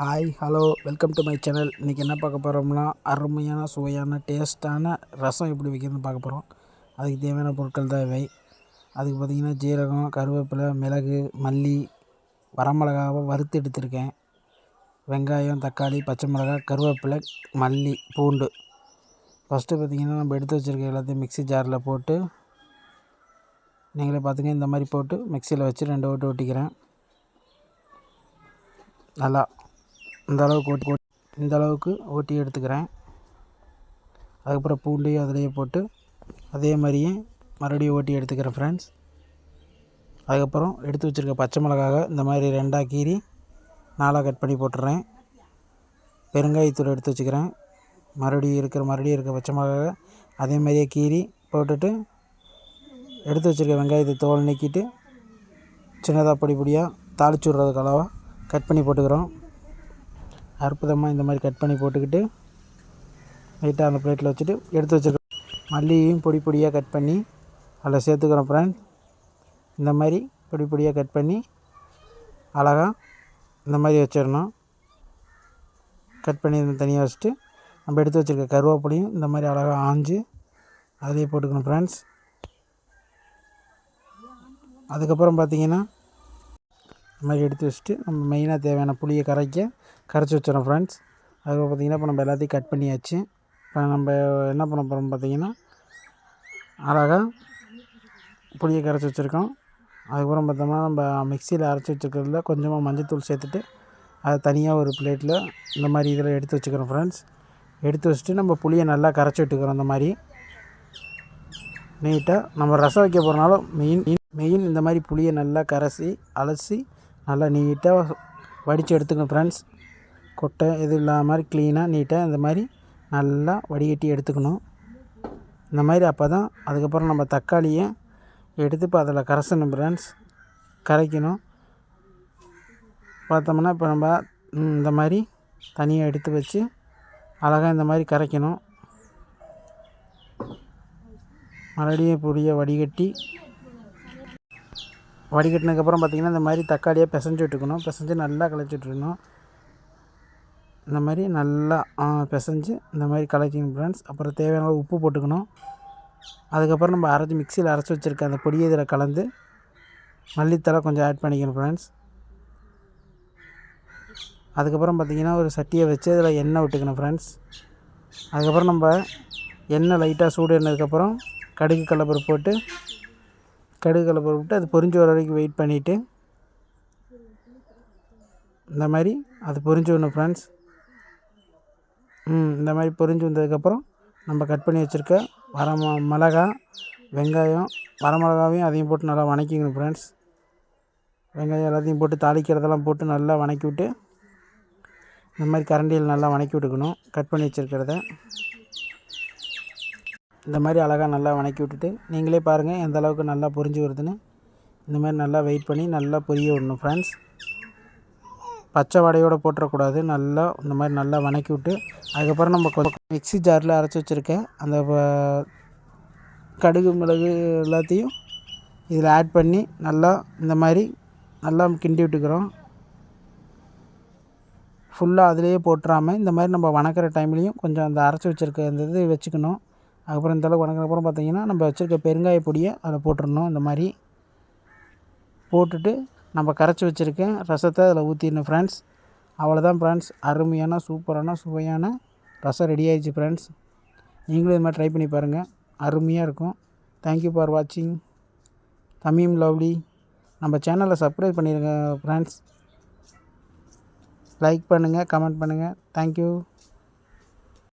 Hi hello welcome to my channel இன்றைக்கி என்ன பார்க்க போகிறோம்னா அருமையான சுவையான டேஸ்ட்டான ரசம் எப்படி வைக்கிறதுன்னு பார்க்க போகிறோம் அதுக்கு தேவையான பொருட்கள் தான் இவை. அதுக்கு பார்த்திங்கன்னா ஜீரகம் கருவேப்பிலை மிளகு மல்லி வரமிளகாவை வறுத்து எடுத்திருக்கேன். வெங்காயம் தக்காளி பச்சை மிளகாய் கருவேப்பிலை மல்லி பூண்டு. ஃபஸ்ட்டு பார்த்திங்கன்னா நம்ம எடுத்து வச்சுருக்க எல்லாத்தையும் மிக்ஸி ஜாரில் போட்டு நீங்களே பார்த்துங்க. இந்த மாதிரி போட்டு மிக்சியில் வச்சு ரெண்டு ஓட்டு ஓட்டிக்கிறேன். நல்லா இந்த அளவுக்கு ஓட்டி இந்த அளவுக்கு ஓட்டி எடுத்துக்கிறேன். அதுக்கப்புறம் பூண்டையும் அதிலேயே போட்டு அதே மாதிரியே மறுபடியும் ஓட்டி எடுத்துக்கிறேன் ஃப்ரெண்ட்ஸ் அதுக்கப்புறம் எடுத்து வச்சுருக்க பச்சை மிளகாவை இந்த மாதிரி ரெண்டாக கீறி நாலாக கட் பண்ணி போட்டுறேன். பெருங்காயத்தூள் எடுத்து வச்சுக்கிறேன். மறுபடியும் இருக்கிற மறுபடியும் இருக்கிற பச்சை மிளகாவை அதே மாதிரியே கீறி போட்டுட்டு எடுத்து வச்சுருக்க வெங்காயத்தை தோல் நீக்கிட்டு சின்னதாக பொடி பொடியாக தாளிச்சு விட்றதுக்கு அளவாக கட் பண்ணி போட்டுக்கிறோம். அற்புதமாக இந்த மாதிரி கட் பண்ணி போட்டுக்கிட்டு லைட்டாக அந்த பிளேட்டில் வச்சுட்டு எடுத்து வச்சுருக்கோம். மல்லியையும் பொடி பொடியாக கட் பண்ணி அதில் சேர்த்துக்கிறோம் ஃப்ரெண்ட் இந்த மாதிரி பொடி பொடியாக கட் பண்ணி அழகாக இந்த மாதிரி வச்சிடணும். கட் பண்ணி தனியாக வச்சுட்டு நம்ம எடுத்து வச்சுருக்க கருவேப்பிலையும் இந்த மாதிரி அழகாக ஆஞ்சு அதிலே போட்டுக்கணும் ஃப்ரெண்ட்ஸ் அதுக்கப்புறம் பார்த்திங்கன்னா இந்த மாதிரி எடுத்து வச்சுட்டு நம்ம மெயினாக தேவையான புளியை கரைக்க கரைச்சி வச்சிடறோம் ஃப்ரெண்ட்ஸ் அதுக்கப்புறம் பார்த்திங்கன்னா இப்போ நம்ம எல்லாத்தையும் கட் பண்ணியாச்சு. இப்போ நம்ம என்ன பண்ண போகிறோம் பார்த்திங்கன்னா அழகாக புளியை கரைச்சி வச்சுருக்கோம். அதுக்கப்புறம் பார்த்தோம்னா நம்ம மிக்சியில் அரைச்சி வச்சுருக்கிறதுல கொஞ்சமாக மஞ்சத்தூள் சேர்த்துட்டு அதை தனியாக ஒரு பிளேட்டில் இந்த மாதிரி இதில் எடுத்து வச்சுக்கிறோம் ஃப்ரெண்ட்ஸ் எடுத்து வச்சுட்டு நம்ம புளியை நல்லா கரைச்சி விட்டுக்கிறோம் இந்த மாதிரி. நீட்டாக நம்ம ரசம் வைக்க போகிறனால மெயின் மெயின் இந்த மாதிரி புளியை நல்லா கரைச்சி அலசி நல்லா நீட்டாக வடித்து எடுத்துக்கணும் ஃப்ரெண்ட்ஸ் கொட்டை இது இல்லாத மாதிரி க்ளீனாக நீட்டாக இந்த மாதிரி நல்லா வடிகட்டி எடுத்துக்கணும். இந்த மாதிரி அப்போ தான் அதுக்கப்புறம் நம்ம தக்காளியை எடுத்து இப்போ அதில் கரைசணும் ஃப்ரெண்ட்ஸ் கரைக்கணும். பார்த்தோம்னா இப்போ நம்ம இந்த மாதிரி தனியாக எடுத்து வச்சு அழகாக இந்த மாதிரி கரைக்கணும். மறுபடியும் பொடியை வடிகட்டி வடிகட்டினதுக்கப்புறம் பார்த்திங்கன்னா இந்த மாதிரி தக்காளியை பிசைஞ்சு விட்டுக்கணும். பிசைஞ்சு நல்லா கலச்சி விட்டுருக்கணும் இந்த மாதிரி நல்லா பிசைஞ்சு இந்த மாதிரி கலக்கிக்கணும் ஃப்ரெண்ட்ஸ் அப்புறம் தேவையான உப்பு போட்டுக்கணும். அதுக்கப்புறம் நம்ம அரைச்சி மிக்சியில் அரைச்சி வச்சுருக்க அந்த பொடியை இதில் கலந்து மல்லித்தலை கொஞ்சம் ஆட் பண்ணிக்கணும் ஃப்ரெண்ட்ஸ் அதுக்கப்புறம் பார்த்திங்கன்னா ஒரு சட்டியை வச்சு அதில் எண்ணெய் விட்டுக்கணும் ஃப்ரெண்ட்ஸ் அதுக்கப்புறம் நம்ம எண்ணெய் லைட்டாக சூடு எண்ணதுக்கப்புறம் கடுகு கடலப்பருப்பு போட்டு கடுகு கடலப்பருப்பு விட்டு அது பொரிஞ்சு வர வரைக்கும் வெயிட் பண்ணிவிட்டு இந்த மாதிரி அது பொரிஞ்சு வரணும் ஃப்ரெண்ட்ஸ் இந்த மாதிரி பொரிஞ்சு வந்ததுக்கப்புறம் நம்ம கட் பண்ணி வச்சுருக்க வர மிளகா வெங்காயம் வரமிளகாவையும் அதையும் போட்டு நல்லா வணக்கிக்கணும் ஃப்ரெண்ட்ஸ் வெங்காயம் எல்லாத்தையும் போட்டு தாளிக்கிறதெல்லாம் போட்டு நல்லா வணக்கி விட்டு இந்த மாதிரி கரண்டியில் நல்லா வணக்கி விட்டுக்கணும் கட் பண்ணி வச்சுருக்கிறத. இந்த மாதிரி அழகாக நல்லா வணக்கி விட்டுட்டு நீங்களே பாருங்கள் எந்த அளவுக்கு நல்லா பொரிஞ்சு வருதுன்னு. இந்த மாதிரி நல்லா வெயிட் பண்ணி நல்லா பொரிய விடணும் ஃப்ரெண்ட்ஸ் பச்சை வடையோடு போட்டுறக்கூடாது. நல்லா இந்த மாதிரி நல்லா வணக்கி விட்டு அதுக்கப்புறம் நம்ம கொஞ்சம் மிக்ஸி ஜாரில் அரைச்சி வச்சுருக்கேன். அந்த கடுகு மிளகு எல்லாத்தையும் இதில் ஆட் பண்ணி நல்லா இந்த மாதிரி நல்லா கிண்டி விட்டுக்கிறோம். ஃபுல்லாக அதிலேயே போட்டுறாமல் இந்த மாதிரி நம்ம வணக்கிற டைம்லேயும் கொஞ்சம் அந்த அரைச்சி வச்சுருக்க அந்த இது வச்சுக்கணும். அதுக்கப்புறம் இந்தளவுக்கு வணக்கினப்புறம் பார்த்திங்கன்னா நம்ம வச்சுருக்க பெருங்காய பொடியை அதில் போட்டுடணும். இந்த மாதிரி போட்டுட்டு நம்ம கரைச்சி வச்சுருக்கேன் ரசத்தை அதில் ஊற்றிடணும் ஃப்ரெண்ட்ஸ் அவ்வளோதான் ஃப்ரெண்ட்ஸ் அருமையான சூப்பரான சுவையான ரசம் ரெடி ஆயிடுச்சு ஃப்ரெண்ட்ஸ் நீங்களும் இது மாதிரி ட்ரை பண்ணி பாருங்கள் அருமையாக இருக்கும். தேங்க்யூ ஃபார் வாட்சிங் தமிம் லவ்லி. நம்ம சேனலை சப்ஸ்கிரைப் பண்ணிடுங்க ஃப்ரெண்ட்ஸ் லைக் பண்ணுங்கள் கமெண்ட் பண்ணுங்கள் தேங்க்யூ